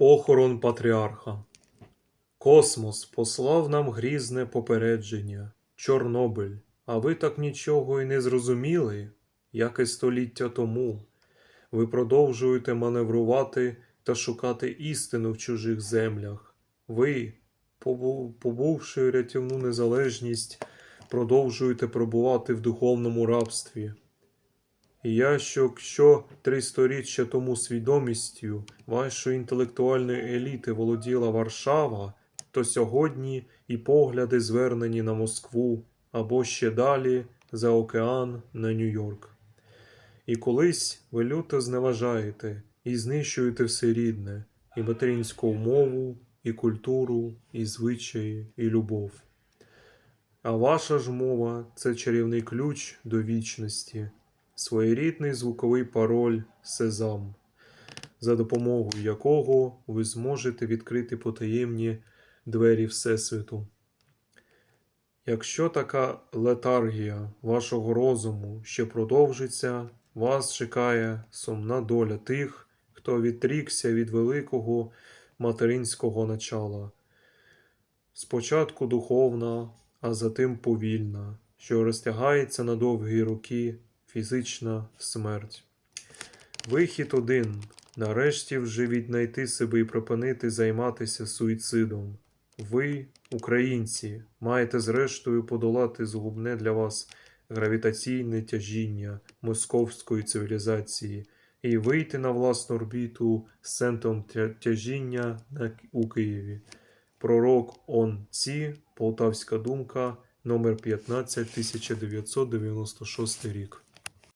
Похорон патріарха. Космос послав нам грізне попередження. Чорнобиль. А ви так нічого й не зрозуміли, як і століття тому. Ви продовжуєте маневрувати та шукати істину в чужих землях. Ви, побувши рятівну незалежність, продовжуєте пробувати в духовному рабстві. І я, що якщо три сторіччя тому свідомістю вашої інтелектуальної еліти володіла Варшава, то сьогодні і погляди звернені на Москву або ще далі за океан на Нью-Йорк. І колись ви люто зневажаєте і знищуєте все рідне, і материнську мову, і культуру, і звичаї, і любов. А ваша ж мова це чарівний ключ до вічності, своєрідний звуковий пароль Сезам, за допомогою якого ви зможете відкрити потаємні двері Всесвіту. Якщо така летаргія вашого розуму ще продовжиться, вас чекає сумна доля тих, хто відрікся від великого материнського начала. Спочатку духовна, а затим повільна, що розтягається на довгі роки фізична смерть. Вихід один нарешті вже віднайти себе і припинити займатися суїцидом. Ви, українці, маєте зрештою подолати згубне для вас гравітаційне тяжіння московської цивілізації і вийти на власну орбіту з центром тяжіння у Києві. Пророк Он Ці, Полтавська думка, номер 15, 1996 рік.